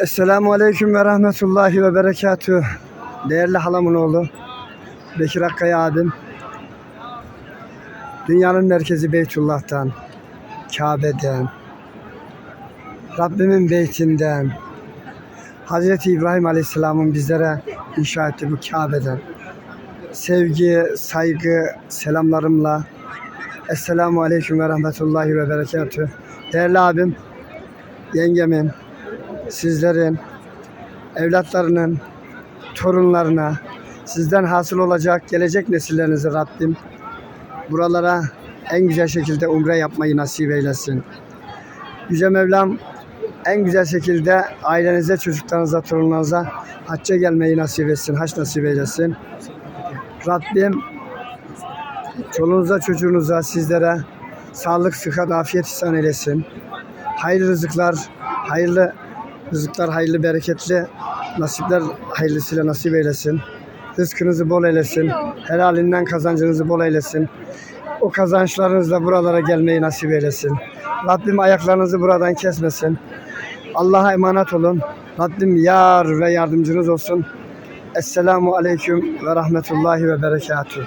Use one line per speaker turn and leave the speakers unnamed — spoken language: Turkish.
Esselamu Aleyküm ve Rahmetullahi ve Berekatüh. Değerli halamın oğlu Bekir Akkaya abim. Dünyanın merkezi Beytullah'tan, Kabe'den, Rabbimin beytinden, Hazreti İbrahim Aleyhisselam'ın bizlere inşa ettiği bu Kabe'den sevgi, saygı, selamlarımla Esselamu Aleyküm ve Rahmetullahi ve Berekatüh. Değerli abim, yengemin, sizlerin, evlatlarının, torunlarına, sizden hasıl olacak gelecek nesillerinizi Rabbim buralara en güzel şekilde umre yapmayı nasip eylesin. Yüce Mevlam en güzel şekilde ailenize, çocuklarınıza, torunlarınıza hacca gelmeyi nasip etsin, hac nasip eylesin. Rabbim çoluğunuza, çocuğunuza, sizlere sağlık, sıhhat, afiyet ihsan eylesin. Hayırlı rızıklar, hayırlı rızıklar, hayırlı bereketli nasipler hayırlısıyla nasip eylesin. Rızkınızı bol eylesin. Helalinden kazancınızı bol eylesin. O kazançlarınızla buralara gelmeyi nasip eylesin. Rabbim ayaklarınızı buradan kesmesin. Allah'a emanet olun. Rabbim yar ve yardımcınız olsun. Esselamu Aleyküm ve Rahmetullahi ve Berekatuhu.